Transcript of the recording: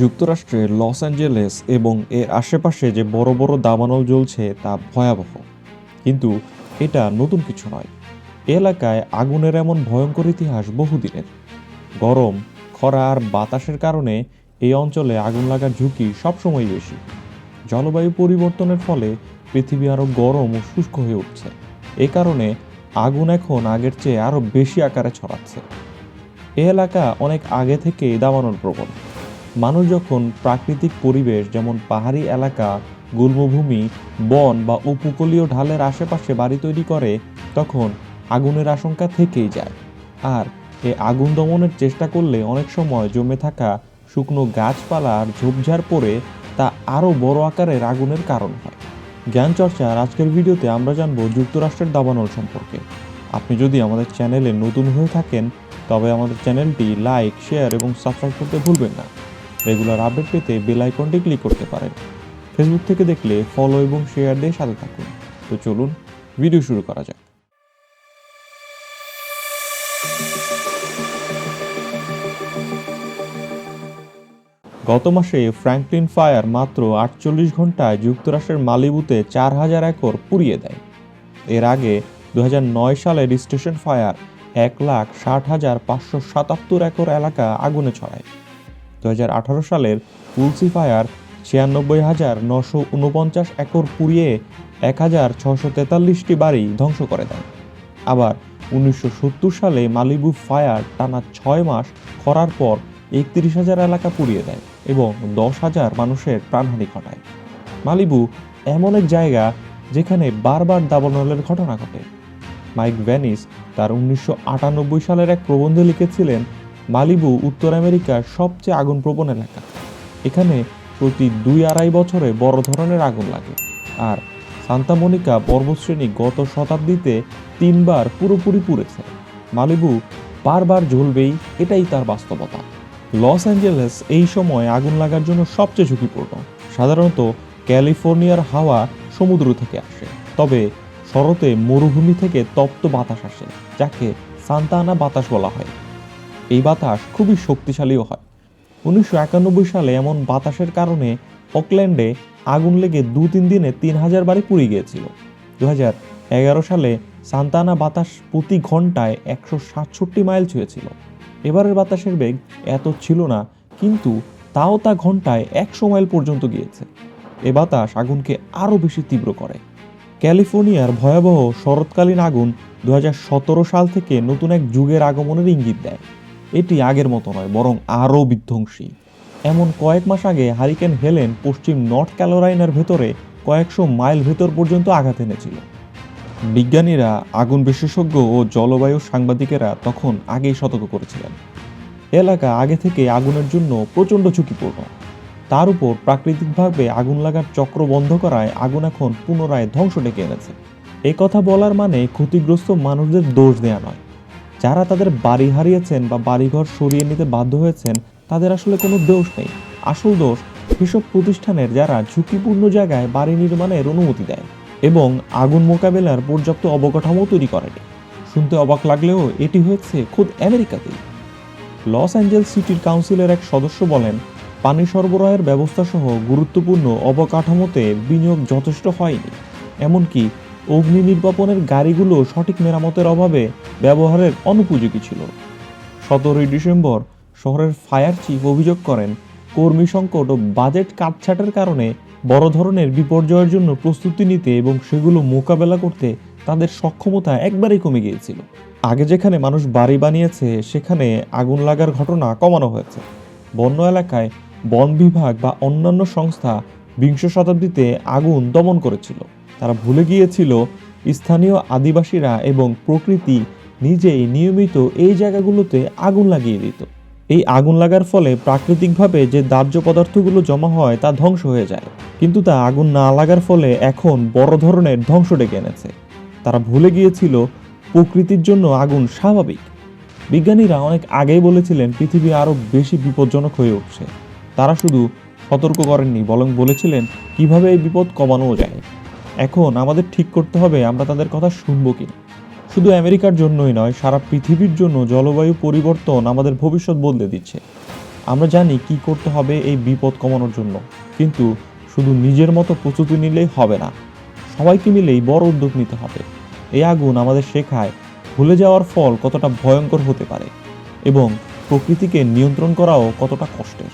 যুক্তরাষ্ট্রের Los Angeles এবং এর আশেপাশে যে বড় বড় দাবানল জ্বলছে তা ভয়াবহ। কিন্তু এটা নতুন কিছু নয়। এলাকায় আগুনের এমন ভয়ঙ্কর ইতিহাস বহুদিনের। গরম, খরা আর বাতাসের কারণে এই অঞ্চলে আগুন লাগার ঝুঁকি সবসময় বেশি। জলবায়ু পরিবর্তনের ফলে পৃথিবী আরও গরম ও শুষ্ক হয়ে উঠছে। এ কারণে আগুন এখন আগের চেয়ে আরও বেশি আকারে ছড়াচ্ছে। এ এলাকা অনেক আগে থেকেই দাবানল প্রবণ মানুষ যখন প্রাকৃতিক পরিবেশ, যেমন পাহাড়ি এলাকা, গুল্মভূমি, বন বা উপকূলীয় ঢালের আশেপাশে বাড়ি তৈরি করে, তখন আগুনের আশঙ্কা থেকেই যায়। আর এ আগুন দমনের চেষ্টা করলে অনেক সময় জমে থাকা শুকনো গাছপালা আর ঝোপঝাড় পড়ে তা আরও বড় আকারের আগুনের কারণ হয়। জ্ঞান চর্চার আজকের ভিডিওতে আমরা জানব যুক্তরাষ্ট্রের দাবানল সম্পর্কে। আপনি যদি আমাদের চ্যানেলে নতুন হয়ে থাকেন, তবে আমাদের চ্যানেলটি লাইক, শেয়ার এবং সাবস্ক্রাইব করতে ভুলবেন না। রেগুলার আপডেট পেতে বেল আইকনটি ক্লিক করতে পারেন। ফেসবুক থেকে দেখলে ফলো এবং শেয়ার দিয়ে সাথে থাকুন। তো চলুন ভিডিও শুরু করা যাক। গত মাসে ফ্র্যাঙ্কলিন ফায়ার মাত্র আটচল্লিশ ঘন্টায় যুক্তরাষ্ট্রের মালিবুতে চার হাজার একর পুড়িয়ে দেয়। এর আগে দু হাজার নয় সালে স্টেশন ফায়ার এক লাখ ষাট হাজার পাঁচশো সাতাত্তর একর এলাকা আগুনে ছড়ায়। দু হাজার আঠারো সালের তুলসি ফায়ার ছিয়ানব্বই হাজার নশো উনপঞ্চাশ একর পুড়িয়ে এক হাজার ছশো তেতাল্লিশটি বাড়ি ধ্বংস করে দেয় আবার উনিশশো সত্তর সালে মালিবু ফায়ার টানা ছয় মাস করার পর একত্রিশ হাজার এলাকা পুড়িয়ে দেয় এবং দশ হাজার মানুষের প্রাণহানি ঘটায়। মালিবু এমন এক জায়গা যেখানে বারবার দাবানলের ঘটনা ঘটে। মাইক ভ্যানিস তার উনিশশো আটানব্বই সালের এক প্রবন্ধে লিখেছিলেন মালিবু উত্তর আমেরিকার সবচেয়ে আগুনপ্রবণ এলাকা। এখানে প্রতি দুই আড়াই বছরে বড় ধরনের আগুন লাগে। আর সান্তা মনিকা পর্বতশ্রেণী গত শতাব্দীতে তিনবার পুরোপুরি পুড়েছে। মালিবু বারবার জ্বলবেই এটাই তার বাস্তবতা। লস অ্যাঞ্জেলেস এই সময় আগুন লাগার জন্য সবচেয়ে ঝুঁকিপূর্ণ। সাধারণত ক্যালিফোর্নিয়ার হাওয়া সমুদ্র থেকে আসে। তবে শরতে মরুভূমি থেকে তপ্ত বাতাস আসে, যাকে সান্তানা বাতাস বলা হয়। এই বাতাস খুবই শক্তিশালীও হয়। উনিশশো একানব্বই সালে এমন বাতাসের কারণে অকল্যান্ডে আগুন লেগে দু তিন দিনে তিন হাজার বাড়ি পুড়ে গিয়েছিল। দু হাজার এগারো সালে সান্তানা বাতাস প্রতি ঘন্টায় একশো সাতষট্টি মাইল ছুঁয়েছিল। এবারের বাতাসের বেগ এত ছিল না, কিন্তু তাও তা ঘন্টায় একশো মাইল পর্যন্ত গিয়েছে। এ বাতাস আগুনকে আরও বেশি তীব্র করে। ক্যালিফোর্নিয়ার ভয়াবহ শরৎকালীন আগুন দু হাজার সতেরো সাল থেকে নতুন এক যুগের আগমনের ইঙ্গিত দেয়। এটি আগের মতো নয়, বরং আরও বিধ্বংসী। এমন কয়েক মাস আগে হারিকেন হেলেন পশ্চিম নর্থ ক্যালোরাইনার ভেতরে কয়েকশো মাইল ভেতর পর্যন্ত আঘাত এনেছিল। বিজ্ঞানীরা, আগুন বিশেষজ্ঞ ও জলবায়ু সাংবাদিকেরা তখন আগেই সতর্ক করেছিলেন। এলাকা আগে থেকে আগুনের জন্য প্রচণ্ড ঝুঁকিপূর্ণ। তার উপর প্রাকৃতিকভাবে আগুন লাগার চক্র বন্ধ করায় আগুন এখন পুনরায় ধ্বংস ডেকে এনেছে। এ কথা বলার মানে ক্ষতিগ্রস্ত মানুষদের দোষ দেয়া নয়। যারা তাদের বাড়ি হারিয়েছেন বা বাড়িঘর সরিয়ে নিতে বাধ্য হয়েছেন, তাদের আসলে কোনো দোষ নেই। আসল দোষ সেসব প্রতিষ্ঠানের যারা ঝুঁকিপূর্ণ জায়গায় বাড়ি নির্মাণের অনুমতি দেয় এবং আগুন মোকাবেলার পর্যাপ্ত অবকাঠামো তৈরি করেনি। শুনতে অবাক লাগলেও এটি হয়েছে খোদ আমেরিকাতেই। লস অ্যাঞ্জেলস সিটির কাউন্সিলের এক সদস্য বলেন, পানি সরবরাহের ব্যবস্থা সহ গুরুত্বপূর্ণ অবকাঠামোতে বিনিয়োগ যথেষ্ট হয়নি। এমনকি অগ্নি নির্বাপনের গাড়িগুলো সঠিক মেরামতের অভাবে ব্যবহারের অনুপযোগী ছিল। সতেরোই ডিসেম্বর শহরের ফায়ার চিফ অভিযোগ করেন, কর্মী সংকট ও বাজেট কাটছাটের কারণে বড় ধরনের বিপর্যয়ের জন্য প্রস্তুতি নিতে এবং সেগুলো মোকাবেলা করতে তাদের সক্ষমতা একবারেই কমে গিয়েছিল। আগে যেখানে মানুষ বাড়ি বানিয়েছে, সেখানে আগুন লাগার ঘটনা কমানো হয়েছে। বন্য এলাকায় বন বিভাগ বা অন্যান্য সংস্থা বিংশ শতাব্দীতে আগুন দমন করেছিল। তারা ভুলে গিয়েছিল স্থানীয় আদিবাসীরা এবং প্রকৃতি নিজেই নিয়মিত এই জায়গাগুলোতে আগুন লাগিয়ে দিত। এই আগুন লাগার ফলে প্রাকৃতিকভাবে যে দাহ্য পদার্থগুলো জমা হয় তা ধ্বংস হয়ে যায়। কিন্তু তা আগুন না লাগার ফলে এখন বড় ধরনের ধ্বংস ডেকে এনেছে। তারা ভুলে গিয়েছিল প্রকৃতির জন্য আগুন স্বাভাবিক। বিজ্ঞানীরা অনেক আগেই বলেছিলেন, পৃথিবী আরও বেশি বিপজ্জনক হয়ে উঠছে। তারা শুধু সতর্ক করেননি, বরং বলেছিলেন, কীভাবে এই বিপদ কমানো যায়? এখন আমাদের ঠিক করতে হবে আমরা তাদের কথা শুনব কি শুধু আমেরিকার জন্যই নয়, সারা পৃথিবীর জন্য জলবায়ু পরিবর্তন আমাদের ভবিষ্যৎ বদলে দিচ্ছে। আমরা জানি কি করতে হবে এই বিপদ কমানোর জন্য, কিন্তু শুধু নিজের মতো প্রস্তুতি নিলেই হবে না। সবাইকে মিলেই বড় উদ্যোগ নিতে হবে। এই আগুন আমাদের শেখায় ভুলে যাওয়ার ফল কতটা ভয়ঙ্কর হতে পারে এবং প্রকৃতিকে নিয়ন্ত্রণ করাও কতটা কষ্টের।